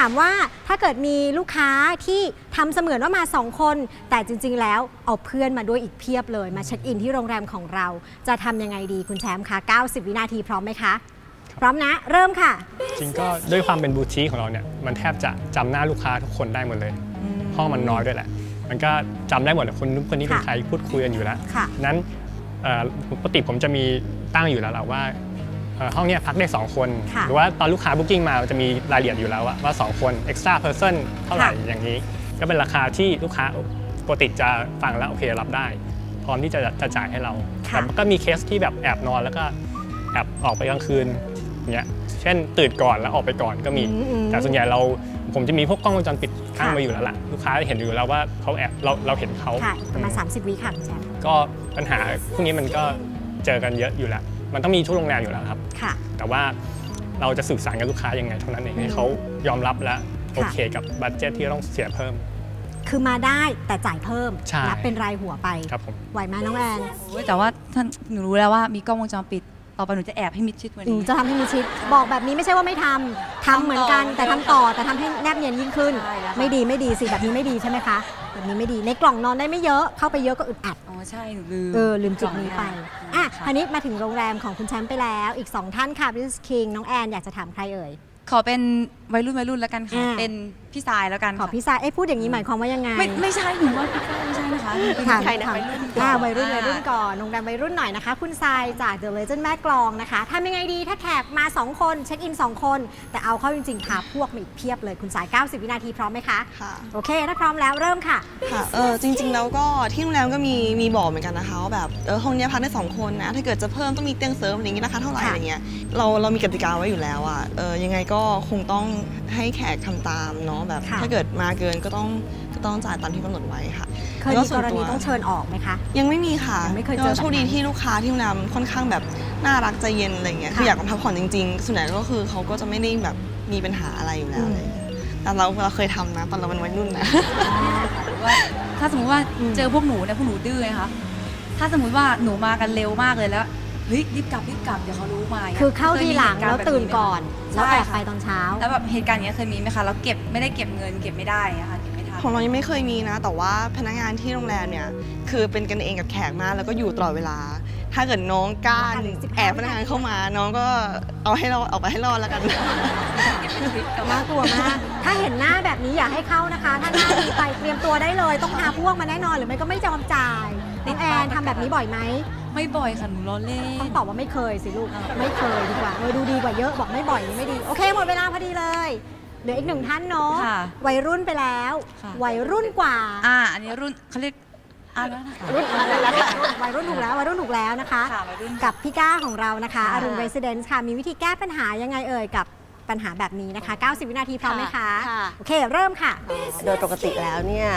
ถามว่าถ้าเกิดมีลูกค้าที่ทำเสมือนว่ามา 2 คน แต่จริง ๆ แล้วเอาเพื่อนมาด้วยอีกเพียบเลย มาเช็คอินที่โรงแรมของเรา จะทำยังไงดีคุณแชมป์คะ 90 วินาทีพร้อมไหมคะ พร้อมนะ เริ่มค่ะ จริงก็ด้วยความเป็นบูติกของเราเนี่ยมันแทบจะจำหน้าลูกค้าทุกคนได้หมดเลย ห้องมันน้อยด้วยแหละ มันก็จำได้หมดเลยคนนู้นคนนี้เป็นค่ะใครพูดคุยกันอยู่แล้วค่ะ นั้นเอ่อปกติผมจะมีตั้งอยู่แล้วแหละว่า ห้องเนี้ยพักได้ 2 คน ค่ะ หรือว่าตอนลูกค้า booking มาจะมีรายละเอียดอยู่แล้วอะว่า 2 คน extra person เท่าไหร่ค่ะอย่างนี้ ก็เป็นราคาที่ลูกค้าปกติจะฟังแล้วโอเครับได้ พร้อมที่จะจะจ่ายให้เราค่ะ แต่ก็มีเคสที่แบบแอบนอนแล้วก็แอบออกไปกลางคืนอย่างเงี้ยเช่นตื่นก่อนแล้วออกไปก่อนก็มี อืมอืมแต่ส่วนใหญ่เราผมจะมีพวกกล้องวงจรปิดตั้งค่ะ ไว้อยู่แล้วล่ะลูกค้าเห็นอยู่แล้วว่าเขาแอบเราเราเห็นเขาค่ะอีกประมาณ อืม30 วิค่ะคุณแชมป์ ก็ปัญหาพวกนี้มันก็เจอกันเยอะอยู่แล้ว มันต้องมีทุกโรงแรมอยู่แล้วครับ ค่ะ แต่ว่าเราจะสื่อสารกับลูกค้ายังไงเท่านั้นเองให้เขายอมรับและโอเคกับบัตเจ็ตที่ต้องเสียเพิ่ม คือมาได้แต่จ่ายเพิ่มใช่ รับเป็นรายหัวไป ครับผม ไหวไหมน้องแอน โอ้ยแต่ว่าท่านหนูรู้แล้วว่ามีกล้องวงจรปิด ต่อไปหนูจะแอบให้มิดชิดกว่าหนูนี้ จะทำให้มีชิด บอกแบบนี้ไม่ใช่ว่าไม่ทำทำเหมือนกันทำต่อแต่ทำต่อแต่ทำให้แนบเนียนยิ่งขึ้น ใช่แล้วค่ะ ไม่ดีไม่ดีสิแบบนี้ไม่ดีใช่ไหมคะแบบนี้ไม่ดีในกล่องนอนได้ไม่เยอะเข้าไปเยอะก็อึดอัด อ๋อใช่หนูลืมเออลืมจุดนี้ไป อะอะคราวนี้มาถึงโรงแรมของคุณแชมป์ไปแล้ว อีก 2 ท่านค่ะบิสคิงน้องแอน อยากจะถามใครเอ่ย ขอเป็นวัยรุ่นวัยรุ่นแล้วกันค่ะอ่า เป็นพี่สายแล้วกันขอค่ะ พี่ซายเอ้พูดอย่างนี้หมายความว่ายังไง ไม่ไม่ใช่หนูว่าพี่สายไม่ใช่ นะคะหนูเป็นถามใครนะถามวัยรุ่นอ่าวัยรุ่นอ่า วัยรุ่นก่อนโรงแรมวัยรุ่นหน่อยนะคะ คุณทรายจาก The Legend แม่กลองนะคะทำยังไงดีถ้าแขกมา 2 คนเช็คอิน 2 คน แต่เอาเข้าจริงๆพาพวกมาอีกเพียบเลยคุณสาย 90 วินาทีพร้อมไหมคะ ค่ะ โอเค ถ้าพร้อมแล้วเริ่มค่ะ ค่ะ เออจริงๆ แล้วก็ที่โรงแรมก็มีมีบอกเหมือนกันนะคะว่าแบบเออห้องเนี้ยพักได้สองคนนะ ถ้าเกิดจะเพิ่มต้องมีเตียงเสริมอะไรอย่างงี้นะคะเท่าไหร่ค่ะ อะไรเงี้ยเราเรามีกติกาไว้อยู่แล้วอะเออยังไงก็คงต้องให้แขกทำตามเนาะแบบ ค่ะถ้าเกิดมาเกินก็ต้องก็ ต้องจ่ายตามที่กำหนดไว้ค่ะเคยแล้วมีส่กวนรตัวณีต้องเชิญออกไหมคะ ยังไม่มีค่ะยังไม่เคยเจอแบบนั้นโชคดีที่ลูกค้าที่โรงแรมค่อนข้างแบบน่ารักใจเย็นอะไรเงี้ย ค่ะ คืออยากมาพักผ่อนจริงๆ ส่วนใหญ่ก็คือเขาก็จะไม่ได้แบบมีปัญหาอะไรอยู่แล้วอืมอะไรเงี้ยแต่เราเราเคยทำนะ ตอนเราเป็นวัยรุ่นนะหรือว่าถ้าสมมติว่าอืม เจอพวกหนูเนี่ยพวกหนูดื้อนะคะถ้าสมมติว่าหนูมากันเร็วมากเลยแล้วเฮ้ยรีบกลับรีบกลับเดี๋ยวเขารู้มาย่งงี้ยคือเข้าทีหลังคยมีแล้วเหตุการณ์ตื่นก่อน แบบแล้วไหมแอบใช่ไปค่ะตอนเช้าแล้วแบบเหตุการณ์อย่างเงี้ยเคยมีไหมคะแล้วเก็บไม่ได้เก็บเงินเก็บไม่ได้อะค่ะเก็บไม่ทัน ของเรายังไม่เคยมีนะ แต่ว่าพนักงานที่โรงแรมเนี่ย คือเป็นกันเองกับแขกมากแล้วก็อยู่ตลอดเวลา ถ้าเกิดน้องกล้าอะ15แอบพนักงานเข้ามา น้องก็เอาให้รอดออกไปให้รอดแล้วกันน่ากลัวมาก ถ้าเห็นหน้าแบบนี้อย่าให้เข้านะคะ ถ้าหน้าดีไปเตรียมตัวได้เลย ต้องพาพวกมาแน่นอนหรือไม่ก็ไม่ยอมจ่ายน้องแอนทำแบบนี้บ่อยไหมไม่บ่อยค่ะหนูล้อเล่ต้อนงตอบว่าไม่เคยสิลูก ไม่เคยดีกว่าเออดูดีกว่าเยอะบอกไม่บ่อยนี่ไม่ดี โอเคหมดเวลาพอดี เลยเหลืออีกหนึ่งท่านเนาะค่ะวัยรุ่นไปแล้ว ค่ะ วัยรุ่นกว่า อ่า อันนี้รุ่นเขาเรียกอ่าแล้วนะคะ รุ่นวัยรุ่นถูกแล้ววัยรุ่นถูกแล้วนะคะ ค่ะวัยรุ่นกับพี่ก้าของเรานะคะค่ะ อรุณเรสเดนซ์ค่ะ มีวิธีแก้ปัญหายังไงเอ่ยกับปัญหาแบบนี้นะคะ 90 วินาทีพร้อมไหมคะค่ะ โอเค เริ่มค่ะ โดยปกติแล้วเนี่ย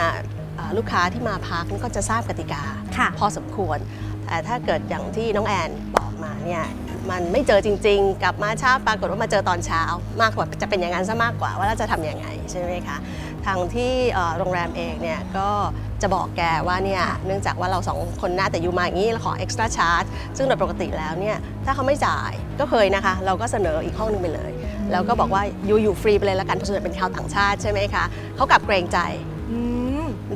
เอ่อลูกค้าที่มาพักก็จะทราบกติกา ค่ะ พอสมควร แต่ถ้าเกิดอย่างที่น้องแอนบอกมาเนี่ย มันไม่เจอจริง ๆ กลับมาเช้าปรากฏว่ามาเจอตอนเช้า มากกว่าจะเป็นอย่างนั้นซะมากกว่าว่าเราจะทำยังไงใช่ไหมคะทางที่โรงแรมเองเนี่ยก็จะบอกแกว่าเนี่ยเนื่องจากว่าเราสองคนหน้าแต่อยู่มาอย่างนี้เราขอ extra charge ซึ่งโดยปกติแล้วเนี่ยถ้าเขาไม่จ่ายก็เคยนะคะ เราก็เสนออีกห้องหนึงไปเลย แล้วก็บอกว่าอยู่อยู่ฟรีไปเลยละกันเพราะส่วนใหญ่เป็นชาวต่างชาติใช่ไหมคะเขากลับเกรงใจ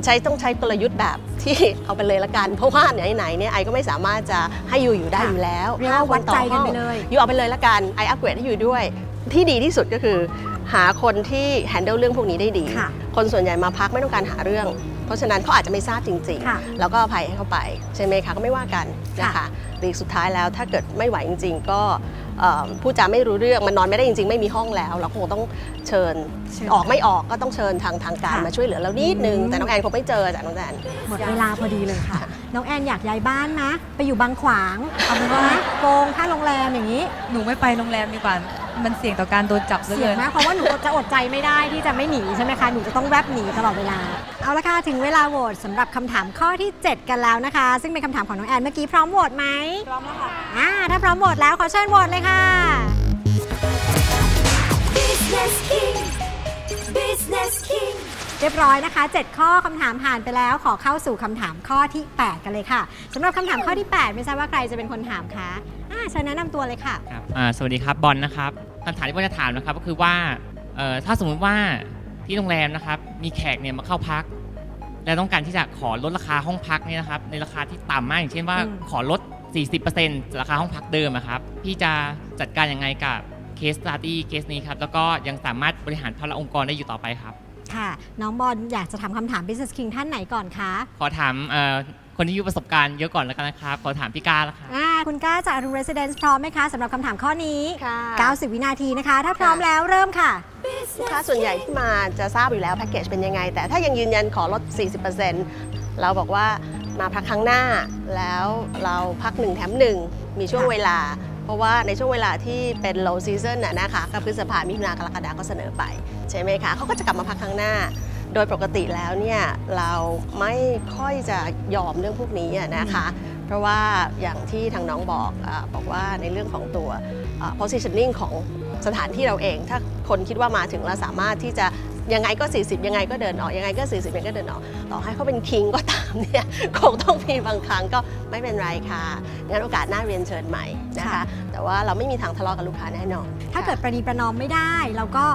ใช้ต้องใช้กลยุทธ์แบบที่เอาไปเลยละกัน เพราะว่าไหนไหนๆเนี่ยไอก็ไม่สามารถจะให้อยู่อยู่ได้ค่ะอยู่แล้วเรียกว่าห้วัดใจกันต่อไปห้องเลยอยู่เอาไปเลยละกันไออัปเกรดให้อยู่ด้วย ที่ดีที่สุดก็คือ หาคนที่ handle เรื่องพวกนี้ได้ดีค่ะคนส่วนใหญ่มาพักไม่ต้องการหาเรื่อง เพราะฉะนั้นเขาอาจจะไม่ทราบจริงค่ะๆแล้วก็อภัยให้เขาไปใช่ไหมคะก็ไม่ว่ากันนะค่ะคะหรือสุดท้ายแล้วถ้าเกิดไม่ไหวจริง ๆ ก็ เอ่อพูดจาไม่รู้เรื่องมันนอนไม่ได้จริง ๆ ไม่มีห้องแล้ว เราคงต้องเชิญเชิญ ออกไม่ออกก็ต้องเชิญทางทางการค่ะมาช่วยเหลือเรานิดนึงอืมแต่น้องแอนคงไม่เจอจากน้องแอน หมดเวลาพอดีเลยค่ะ น้องแอนอยากย้ายบ้านนะ ไปอยู่บางขวาง เอาเป็นว่าโกงค่าโรงแรมอย่างนี้ หนูไม่ไปโรงแรมดีกว่า มันเสี่ยงต่อการโดนจับเหลือเสี่ยเกิงน มากเพราะว่าหนูจะอดใจไม่ได้ที่จะไม่หนีใช่ไหมคะ หนูจะต้องแวบหนีตลอดเวลา เอาละค่ะ ถึงเวลาโหวตสำหรับคำถามข้อที่ 7 กันแล้วนะคะ ซึ่งเป็นคำถามของน้องแอนเมื่อกี้พร้อมโหวตไหมพร้อมแล้วค่ะอ่าถ้าพร้อมโหวตแล้วขอเชิญโหวตเลยค่ะ Business King Business King เรียบร้อยนะคะ 7 ข้อคำถามผ่านไปแล้ว ขอเข้าสู่คำถามข้อที่ 8 กันเลยค่ะสำหรับคำถามข้อที่ 8 ไม่ทราบว่าใครจะเป็นคนถามคะอ่าเชิญแนะนำตัวเลยค่ะ ครับอ่าสวัสดีครับบอลนะครับ คำถามที่บอลจะถามนะครับ ก็คือว่าเเอ่อถ้าสมมุติว่าที่โรงแรมนะครับ มีแขกเนี่ยมาเข้าพัก แล้วต้องการที่จะขอลดราคาห้องพักเนี่ยนะครับ ในราคาที่ต่ำมากอย่างเช่นว่าอืมขอลด 40%ราคาห้องพักเดิมอะครับพี่จะจัดการยังไงกับเคสสตาร์ดี้เคสนี้ครับแล้วก็ยังสามารถบริหารภาระองค์กรได้อยู่ต่อไปครับค่ะ น้องบอลอยากจะถามคำถาม Business King ท่านไหนก่อนคะ ขอถามเอ่อ คนที่มีประสบการณ์เยอะก่อนแล้วกันนะครับขอถามพี่กาแล้วครับอ่าคุณก้าจากอรุณ Residence พร้อมไหมคะสำหรับคำถามข้อนี้ ค่ะ 90 วินาทีนะคะ ถ้าพร้อมแล้วเริ่มค่ะ ลูกค้าส่วนใหญ่ที่มาจะทราบอยู่แล้วแพ็กเกจเป็นยังไง แต่ถ้ายังยืนยันขอลด 40%เราบอกว่ามาพักครั้งหน้า แล้วเราพักหนึ่งแถมหนึ่งมีช่วงค่ะเวลา เพราะว่าในช่วงเวลาที่เป็น low season น่ะนะคะก็พฤษภามิถุนากรกฎาก็เสนอไป ใช่ไหมคะเขาก็จะกลับมาพักครั้งหน้า โดยปกติแล้วเนี่ยเราไม่ค่อยจะยอมเรื่องพวกนี้อะนะคะ เพราะว่าอย่างที่ทางน้องบอกอาบอกว่าในเรื่องของตัวอ่า positioning ของสถานที่เราเอง ถ้าคนคิดว่ามาถึงแล้วสามารถที่จะยังไงก็ 40 ยังไงก็เดินออกยังไงก็ 40ยังไงก็เดินออก ต่อให้เขาเป็นคิงก็ตามเนี่ยคงต้องมีบางครั้งก็ไม่เป็นไรค่ะงั้นโอกาสหน้าเรียนเชิญใหม่นะคะค่ะแต่ว่าเราไม่มีทางทะเลาะกับลูกค้าแน่นอน ถ้าเกิดประนีประนอมไม่ได้เราก็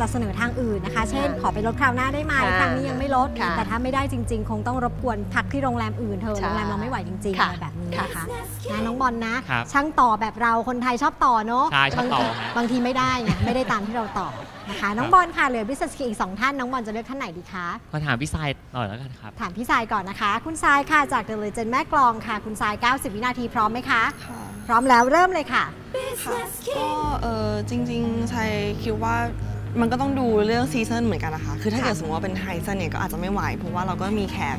จะเสนอทางอื่นนะคะ เช่นค่ะขอไปลดคราวหน้าได้ไหมค่ะครั้งนี้ยังไม่ลด ค่ะแต่ถ้าไม่ได้จริง ๆ คงต้องรบกวนพักที่โรงแรมอื่นเธอะใช่โรงแรมเราไม่ไหวจริงๆค่ะอะไรแบบนี้ค่ะนะคะนะน้องบอลนะ ครับ ช่างต่อแบบเราคนไทยชอบต่อเนาะ ใช่ชอบต่อบางฮะ บางทีไม่ได้ไงไม่ได้ตามที่เราต่อนะคะ น้องบอลค่ะเหลือ business key อีกสองท่าน น้องบอลจะเลือกท่านไหนดีคะ ขอถามพี่ทรายต่อแล้วกันครับ ถามพี่ทรายก่อนนะคะ คุณทรายค่ะจาก The Legend แม่กลองค่ะ คุณทราย 90 วินาทีพร้อมไหมคะ ค่ะพร้อมแล้วเริ่มเลยค่ะ ค่ะก็เออจริงๆชัยคิดว่า มันก็ต้องดูเรื่องซีซันเหมือนกันนะคะ คือถ้าค่ะเกิดสมมติว่าเป็นไฮซันเนี่ยก็อาจจะไม่ไหว เพราะว่าเราก็มีแขก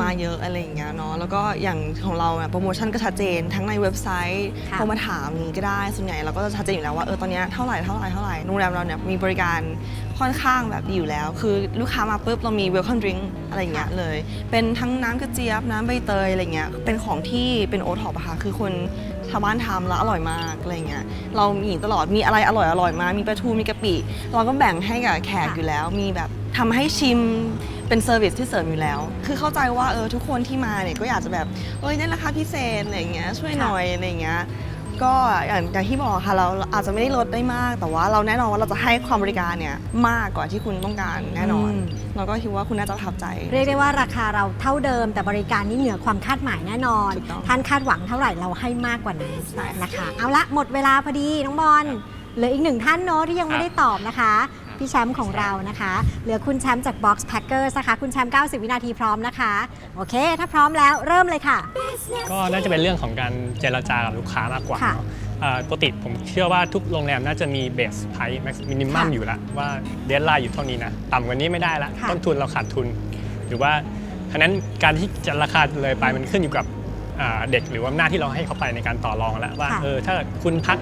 มาเยอะอะไรอย่างเงี้ยเนาะ แล้วก็อย่างของเราเนี่ยโปรโมชั่นก็ชัดเจน ทั้งในเว็บไซต์ค่ะโทรมาถามนี้ก็ได้ ส่วนใหญ่เราก็จะชัดเจนอยู่แล้วว่าเออตอนเนี้ยเท่าไหร่เท่าไหร่เท่าไหร่ โรงแรมเราเนี่ยมีบริการ ค่อนข้างแบบดีอยู่แล้ว คือลูกค้ามาปุ๊บเรามี welcome drink อะไรอย่างเงี้ยเลย เป็นทั้งน้ำกระเจี๊ยบน้ำใบเตยอะไรเงี้ยเป็นของที่เป็นโอท็อปอะค่ะคือคนชาวบ้านทำแล้วอร่อยมากอะไรเงี้ยเรามีตลอดมีอะไรอร่อยอร่อยมา มีปลาทูมีกะปิเราก็แบ่งให้กับแขกค่ะอยู่แล้ว มีแบบทำให้ชิมเป็นเซอร์วิสที่เสริมอยู่แล้ว คือเข้าใจว่าเออทุกคนที่มาเนี่ยก็อยากจะแบบเอ้ยได้ราคาพิเศษอะไรเงี้ยช่วยหน่อยอะไรเงี้ย ก็อย่างอย่างที่บอกค่ะเราอาจจะไม่ได้ลดได้มาก แต่ว่าเราแน่นอนว่าเราจะให้ความบริการเนี่ยมากกว่าที่คุณต้องการแน่นอนอืม เราก็คิดว่าคุณน่าจะประทับใจ เรียกได้ว่าราคาเราเท่าเดิมแต่บริการนี่เหนือความคาดหมายแน่นอน ถูกต้องท่านคาดหวังเท่าไหร่เราให้มากกว่านั้นใช่ นะคะ เอาละหมดเวลาพอดีน้องบอลเหลืออีกหนึ่งท่านเนาะที่ยังไม่ได้ตอบนะคะ พี่แชมป์ของเรานะคะ เหลือคุณแชมป์จาก Box Packers นะคะ คุณแชมป์ 90 วินาทีพร้อมนะคะ โอเค ถ้าพร้อมแล้วเริ่มเลยค่ะ ก็น่าจะเป็นเรื่องของการเจรจากับลูกค้ามากกว่าค่ะเนอะเอ่อปกติผมเชื่อว่าทุกโรงแรมน่าจะมีเบสไพรส์มินิมัมค่ะอยู่แล้วว่าเดนไลน์อยู่เท่านี้นะ ต่ำกว่านี้ไม่ได้ละค่ะ ต้นทุนเราขาดทุน หรือว่าฉะนั้นการที่จะราคาเลยไปมันขึ้นอยู่กับอ่าเด็กหรือว่าหน้าที่เราให้เขาไปในการต่อรองแล้วว่าค่ะ เออถ้าคุณพัก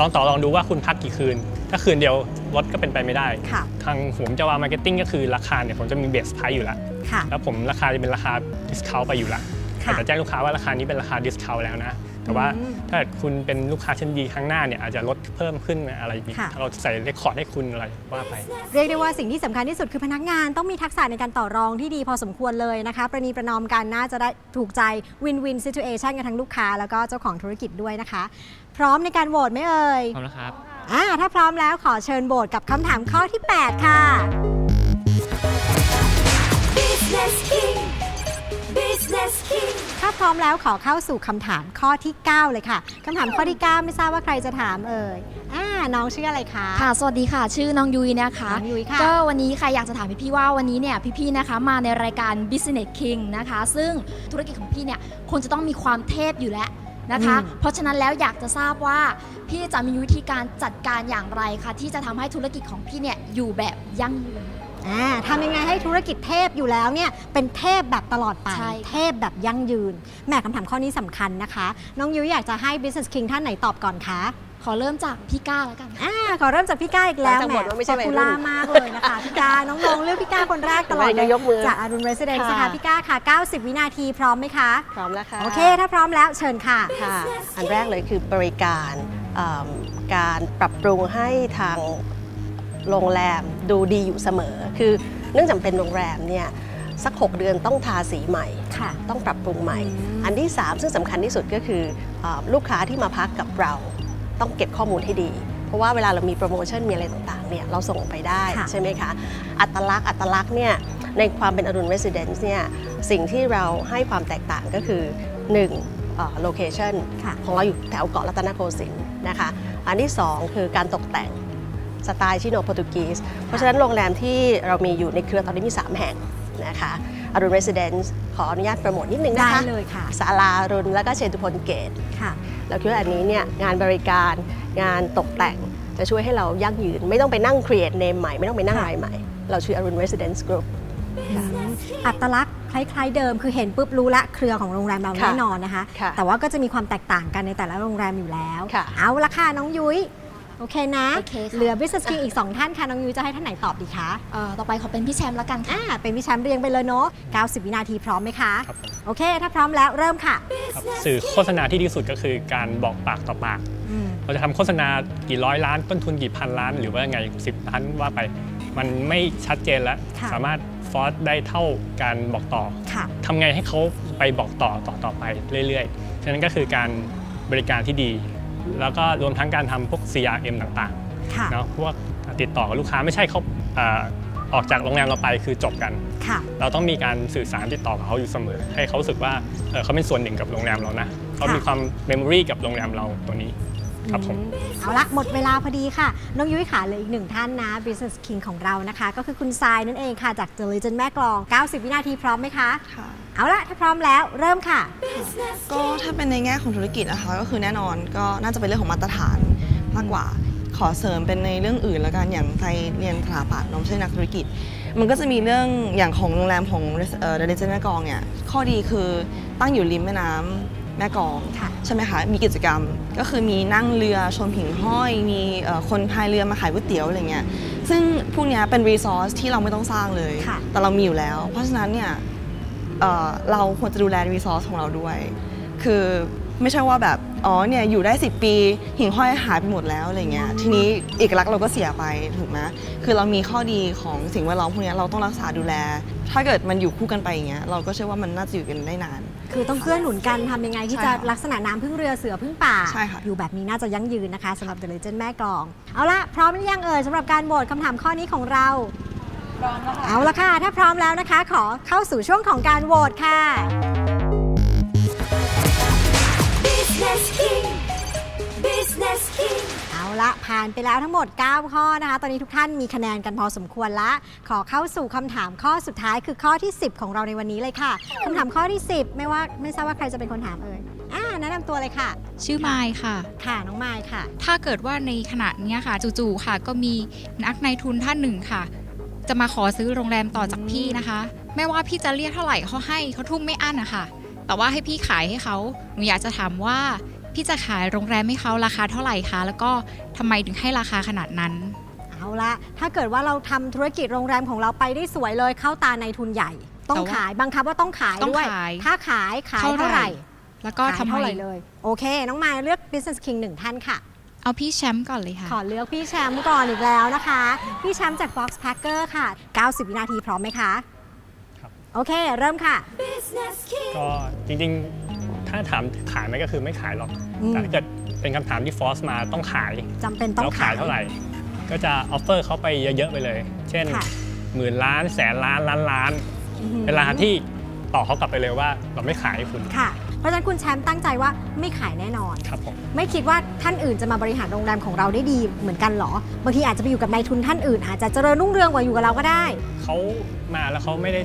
ลองต่อรองดูว่าคุณพักกี่คืน ถ้าคืนเดียวลดก็เป็นไปไม่ได้ ค่ะ ทางผมจะวางมาร์เก็ตติ้งก็คือราคาเนี่ยผมจะมีเบสไพรส์อยู่แล้ว ค่ะ แล้วผมราคาจะเป็นราคาดิสคาวไปอยู่ละค่ะอาจจะแจ้งลูกค้าว่าราคานี้เป็นราคาดิสคาวแล้วนะ แต่ว่าอืมถ้าคุณเป็นลูกค้าชั้นดีครั้งหน้าเนี่ยอาจจะลดเพิ่มขึ้นอะไรอีกค่ะ เราใส่เรคคอร์ดให้คุณอะไรว่าไป เรียกได้ว่าสิ่งที่สำคัญที่สุดคือพนักงานต้องมีทักษะในการต่อรองที่ดีพอสมควรเลยนะคะ ประนีประนอมกันน่าจะได้ถูกใจวินวินซิ t u เอชันกันทั้งลูกค้าแล้วก็เจ้าของธุรกิจด้วยนะคะ พร้อมในการโหวตไหมเอ่ยพร้อมแล้วครับ อ่าถ้าพร้อมแล้วขอเชิญโหวตกับคำถามข้อที่ 8 ค่ะ Business King พร้อมแล้วขอเข้าสู่คำถามข้อที่ 9 เลยค่ะคำถามข้อที่ 9 ไม่ทราบว่าใครจะถามเอ่ยอ่าน้องชื่ออะไรคะ ค่ะ สวัสดีค่ะ ชื่อน้องยุ้ยนะคะ น้องยุ้ยค่ะ ก็วันนี้ค่ะอยากจะถามพี่ๆว่าวันนี้เนี่ยพี่ๆนะคะมาในรายการ Business King นะคะ ซึ่งธุรกิจของพี่เนี่ยคงจะต้องมีความเทพอยู่แล้วนะคะ อืม เพราะฉะนั้นแล้วอยากจะทราบว่าพี่จะมีวิธีการจัดการอย่างไรคะที่จะทำให้ธุรกิจของพี่เนี่ยอยู่แบบยั่งยืน อ่าทำยังไงให้ธุรกิจเทพอยู่แล้วเนี่ยเป็นเทพแบบตลอดไป ใช่เทพแบบยั่งยืนแหม่คำถามข้อนี้สำคัญนะคะ น้องยุ้ยอยากจะให้ Business King ท่านไหนตอบก่อนคะขอเริ่มจากพี่ก้าแล้วกันค่ะอ่าขอเริ่มจากพี่ก้าอีกแล้วหลังจากบทว่าไม่ใช่วัยรุ่นป๊อปปูล่ามากเลยนะคะพี่ก้าน้องๆเลือกพี่ก้าคนแรกตลอดไม่เลได้ยยกมือ จากอารุณเรสเดนซ์นะคะค่ะพี่ก้าค่ะ 90 วินาทีพร้อมไหมคะ พร้อมแล้วค่ะโอเคถ้าพร้อมแล้วเชิญค่ะ ค่ะ อันแรกเลยคือบริการเอิ่มการปรับปรุงให้ทาง โรงแรมดูดีอยู่เสมอ คือเนื่องจากเป็นโรงแรมเนี่ยสัก 6 เดือนต้องทาสีใหม่ค่ะต้องปรับปรุงใหม่อืมอันที่ 3 ซึ่งสำคัญที่สุดก็คือเออลูกค้าที่มาพักกับเรา ต้องเก็บข้อมูลให้ดี เพราะว่าเวลาเรามีโปรโมชั่นมีอะไรต่างๆเนี่ยเราส่งไปได้ค่ะใช่ไหมคะ อัตลักษณ์อัตลักษณ์เนี่ยในความเป็นอรุณ Residence เนี่ยสิ่งที่เราให้ความแตกต่างก็คือ 1 โลเคชันค่ะของเราอยู่แถวเกาะรัตนโกสินทร์นะคะ อันที่ 2 คือการตกแต่ง สไตล์ชิโนโปรตุกีสเพราะฉะนั้นโรงแรมที่เรามีอยู่ในเครือตอนนี้มี 3 แห่งนะคะอรุณ Residence ขออนุญาตโปรโมทนิดนึงได้นะคะเลยค่ะศาลาอรุณแล้วก็เชตุพลเกตค่ะเราคิดว่าอันนี้เนี่ยงานบริการงานตกแต่งจะช่วยให้เรายั่งยืน ไม่ต้องไปนั่ง create name ใหม่ ไม่ต้องไปนั่งค่ะอะไรใหม่ เราชื่ออรุณ Residence Group อัตลักษณ์คล้ายๆเดิมคือเห็นปุ๊บรู้ละเครือของโรงแรมเราค่ะแน่นอนนะคะค่ะแต่ว่าก็จะมีความแตกต่างกันในแต่ละโรงแรมอยู่แล้วค่ะเอาละค่ะน้องยุ้ย โอเคนะโอเคค่ะ เหลือ Business King อีก 2 ท่านค่ะ น้องยุ้ยจะให้ท่านไหนตอบดีคะเอ่อต่อไปขอเป็นพี่แชมป์แล้วกันค่ะ อ่าเป็นพี่แชมป์เรียงไปเลยเนาะ90 วินาทีพร้อมไหมคะ ครับผมโอเค ถ้าพร้อมแล้วเริ่มค่ะครับสื่อโฆษณาที่ดีที่สุดก็คือการบอกปากต่อปาก อืมเราจะทำโฆษณากี่ร้อยล้านต้นทุนกี่พันล้าน หรือว่าไงสิบล้านว่าไป มันไม่ชัดเจนแล้ว ค่ะ สามารถฟอสได้เท่าการบอกต่อค่ะ ทำไงให้เขาไปบอกต่อต่อต่อไปเรื่อยๆ ฉะนั้นก็คือการบริการที่ดี แล้วก็รวมทั้งการทำพวก CRM ต่างค่ะ ๆเนาะพวกติดต่อกับลูกค้าไม่ใช่เขาเอ่อออกจากโรงแรมเราไปคือจบกัน ค่ะ เราต้องมีการสื่อสารติดต่อกับเขาอยู่เสมอ ให้เขารู้สึกว่าเอ่อเขาเป็นส่วนหนึ่งกับโรงแรมเรานะเขามีความเมมโมรีกับโรงแรมเราตัวนี้ครับผม อืมเอาละหมดเวลาพอดีค่ะ น้องยุ้ยค่ะเหลืออีกหนึ่งท่านนะ Business King ของเรานะคะ ก็คือคุณทรายนั่นเองค่ะ จาก The Legend แม่กลอง 90 วินาทีพร้อมไหมคะ ค่ะ เอาละถ้าพร้อมแล้วเริ่มค่ะ ก็ถ้าเป็นในแง่ของธุรกิจนะคะก็คือแน่นอนก็น่าจะเป็นเรื่องของมาตรฐานมากกว่า ขอเสริมเป็นในเรื่องอื่นแล้วกันอย่างใจเรียนสถาปัตย์เน้องใช่นักธุรกิจ มันก็จะมีเรื่องอย่างของโรงแรมของเดลิเจนแม่กลองเนี่ยข้อดีคือตั้งอยู่ริมแม่น้ำแม่กลองค่ะใช่ไหมคะมีกิจกรรมก็คือมีนั่งเรือชมหิ่งห้อย มีเอ่อคนพายเรือมาขายก๋วยเตี๋ยวอะไรเงี้ยซึ่งพวกเนี้ยเป็นรีซอสที่เราไม่ต้องสร้างเลยค่ะแต่เรามีอยู่แล้ว เพราะฉะนั้นเนี่ย เอ่อเราควรจะดูแลรีซอสของเราด้วย คือไม่ใช่ว่าแบบอ๋อเนี่ยอยู่ได้ 10 ปี หิ่งห้อยหายไปหมดแล้วอะไรเงี้ยทีนี้เอกลักษณ์เราก็เสียไปถูกไหมคือเรามีข้อดีของสิ่งแวดล้อมพวกเนี้ยเราต้องรักษาดูแล ถ้าเกิดมันอยู่คู่กันไปอย่างเงี้ยเราก็เชื่อว่ามันน่าจะอยู่กันได้นาน คือต้องเกื้อหนุนกันทำยังไงที่ใช่จะค่ะลักษณะน้ำพึ่งเรือเสือพึ่งป่า ใช่ค่ะ อยู่แบบนี้น่าจะยั่งยืนนะคะสำหรับ The Legend แม่กลอง เอาละพร้อมหรือยังเอ่ยสำหรับการโหวตคำถามข้อนี้ของเราพ ร้อมแล้วค่ะเอาละค่ะ ถ้าพร้อมแล้วนะคะ ขอเข้าสู่ช่วงของการโหวตค่ะ Business King Business King เอาละผ่านไปแล้วทั้งหมด 9 ข้อนะคะ ตอนนี้ทุกท่านมีคะแนนกันพอสมควรละ ขอเข้าสู่คำถามข้อสุดท้ายคือข้อที่ 10 ของเราในวันนี้เลยค่ะคำถามข้อที่ 10 ไม่ว่าไม่ทราบว่าใครจะเป็นคนถามเอ่ยอ่าแนะนำตัวเลยค่ะ ชื่อไมายค่ะ ค่ะน้องไมายค่ะ ถ้าเกิดว่าในขณะเนี้ยค่ะ จู่ๆค่ะ ก็มีนักนายทุนท่านหนึ่งค่ะ จะมาขอซื้อโรงแรมต่อจากพี่นะคะ ไม่ว่าพี่จะเรียกเท่าไหร่เขาให้เขาทุ่มไม่อั้นนะคะแต่ว่าให้พี่ขายให้เขาหนูอยากจะถามว่า พี่จะขายโรงแรมให้เขาราคาเท่าไหร่คะแล้วก็ทำไมถึงให้ราคาขนาดนั้น เอาละถ้าเกิดว่าเราทำธุรกิจโรงแรมของเราไปได้สวยเลยเข้าตาในทุนใหญ่ ต้องแต่ว่าขายบังคับว่าต้องขายต้องด้วยขายถ้าขายขายเท่าเท่าไหไหร่ร่ แล้วก็ขายทำไมเท่าไหร่เลย โอเค น้องไมายเลือก Business King หนึ่งท่านค่ะ เอาพี่แชมป์ก่อนเลยค่ะ ขอเลือกพี่แชมป์ก่อนอีกแล้วนะคะ พี่แชมป์จาก Fox Packer ค่ะ 90 วินาทีพร้อมไหมคะครับ โอเค เริ่มค่ะ Business King ก็จริงๆ ถ้าถามขายไหมก็คือไม่ขายหรอก อืม แต่ถ้าเกิดเป็นคำถามที่ฟอสมาต้องขาย จำเป็นต้องแล้วขายเท่าไหร่ ก็จะออฟเฟอร์เขาไปเยอะ ๆ ไปเลย เช่นค่ะ หมื่นล้านแสนล้านล้านล้าน อื้อหือเป็นราคาที่ต่อเขากลับไปเลยว่าเราไม่ขายให้คุณ ค่ะเพ ราะฉะนั้นคุณแชมป์ตั้งใจว่าไม่ขายแน่นอน ครับผมไม่คิดว่าท่านอื่นจะมาบริหารโรงแรมของเราได้ดีเหมือนกันเหรอ บางทีอาจจะไปอยู่กับนายทุนท่านอื่น อาจจะเจริญรุ่งเรืองกว่าอยู่กับเราก็ได้ เขามาแล้วเขาไม่ได้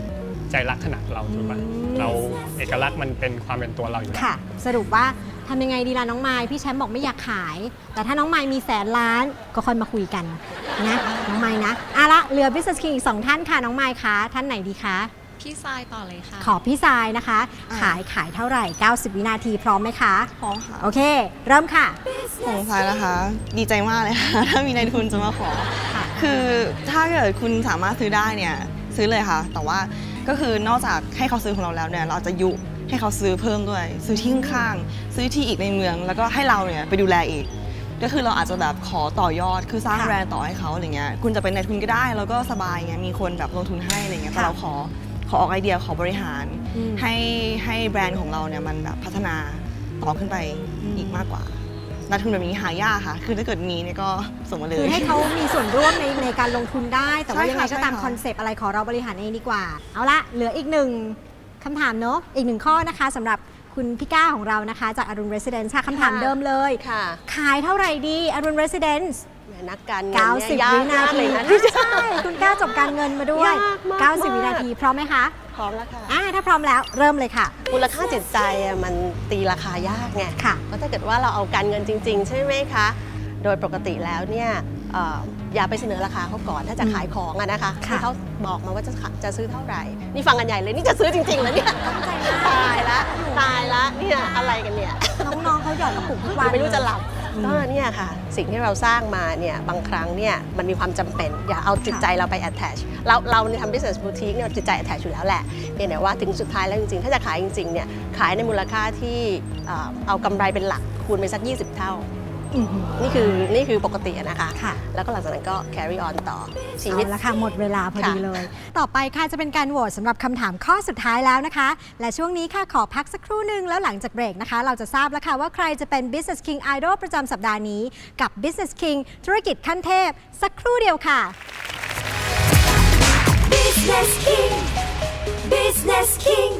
ใจรักขนาดเราถูกปะอืม เราเอกลักษณ์มันเป็นความเป็นตัวเราอยู่แล้วค่ะ สรุปว่าทำยังไงดีล่ะน้องไม้พี่แชมป์บอกไม่อยากขาย แต่ถ้าน้องไม้มีแสนล้านก็ค่อยมาคุยกันนะน้องไม้นะอะละเหลือ Business King อีกสองท่านค่ะน้องไม้คะท่านไหนดีคะ พี่ทรายต่อเลยค่ะ ขอพี่ทรายนะคะ อ่า ขายขายเท่าไหร่ 90 วินาทีพร้อมไหมคะ พร้อมค่ะ โอเค เริ่มค่ะ ของสายนะคะ ดีใจมากเลยค่ะ ถ้ามีนายทุนจะมาขอค่ะคือถ้าเกิดคุณสามารถซื้อได้เนี่ยซื้อเลยค่ะ แต่ว่าก็คือนอกจากให้เขาซื้อของเราแล้วเนี่ยเราจะยุให้เขาซื้อเพิ่มด้วย ซื้อที่ข้างๆซื้อที่อีกในเมือง แล้วก็ให้เราเนี่ยไปดูแลอีก ก็คือเราอาจจะแบบขอต่อยอดคือสร้างค่ะแบรนด์ต่อให้เขาอะไรเงี้ยคุณจะเป็นนายทุนก็ได้แล้วก็สบายเงี้ยมีคนแบบลงทุนให้อะไรเงี้ยแต่ค่ะ เราขอ ขอออกไอเดียขอบริหารอืมให้ให้แบรนด์ของเราเนี่ยมันแบบพัฒนาต่อขึ้นไปอืมอีกมากกว่านักทุนแบบนี้หายากค่ะ คือถ้าเกิดมีเนี่ยก็ส่งมาเลย คือให้เขามีส่วนร่วมในในการลงทุนได้ แต่ว่าใช่ยังไงค่ะก็ตามใช่ค่ะคอนเซปต์อะไรขอเราบริหารเองดีกว่า เอาละเหลืออีกหนึ่งคำถามเนอะอีกหนึ่งข้อนะคะสำหรับคุณพี่ก้าของเรานะคะ จากอรุณเรสซิเดนซ์ค่ะคำถามค่ะเดิมเลยค่ะขายเท่าไหร่ดีอรุณเรสซิเดนซ์แหม นักการเงินเนี่ย90 ยากวินามากทีเลยนะที่จะใช่คุณก้าจบการเงินมาด้วย ยากมาก90วินาที พร้อมไหมคะพร้อมแล้วค่ะ อ่าถ้าพร้อมแล้วเริ่มเลยค่ะ มูลค่าจิตใจอะมันตีราคายากไง ค่ะเพราะถ้าเกิดว่าเราเอาการเงินจริง ๆ ใช่ไหมคะ โดยปกติแล้วเนี่ยเอ่ออย่าไปเสนอราคาเขาก่อนถ้าจะขายของอะนะคะค่ะ ให้เขาบอกมาว่าจะขะจะซื้อเท่าไหร่ นี่ฟังกันใหญ่เลยนี่จะซื้อจริงๆแล้วเนี่ยตายละ ตายละเนี่ยอะไรกันเนี่ยน้องๆเขาหยอดกระปุกทุกวัยันงไม่รู้จะหลับอืม ก็เนี่ยค่ะ สิ่งที่เราสร้างมาเนี่ยบางครั้งเนี่ยมันมีความจำเป็น อย่าเอาจิตใจเราไป attach เราเราเนี่ยทำ business boutique เนี่ยจิตใจ attach อยู่แล้วแหละเพียงแต่ว่าถึงสุดท้ายแล้วจริงๆ ถ้าจะขายจริงๆเนี่ยขายในมูลค่าที่เอากำกำไรเป็นหลักคูณไปสัก 20 เท่า นี่คือนี่คือปกติอะนะคะ ค่ะ แล้วก็หลังจากนั้นก็ carry on ต่อชีวิต เอาละค่ะ หมดเวลาพอดีค่ะ เลย ต่อไปค่ะจะเป็นการโหวตสำหรับคำถามข้อสุดท้ายแล้วนะคะ และช่วงนี้ค่ะขอพักสักครู่หนึ่งแล้วหลังจากเบรกนะคะ เราจะทราบแล้วค่ะว่าใครจะเป็น Business King Idol ประจำสัปดาห์นี้ กับ Business King ธุรกิจขั้นเทพ สักครู่เดียวค่ะ Business King Business King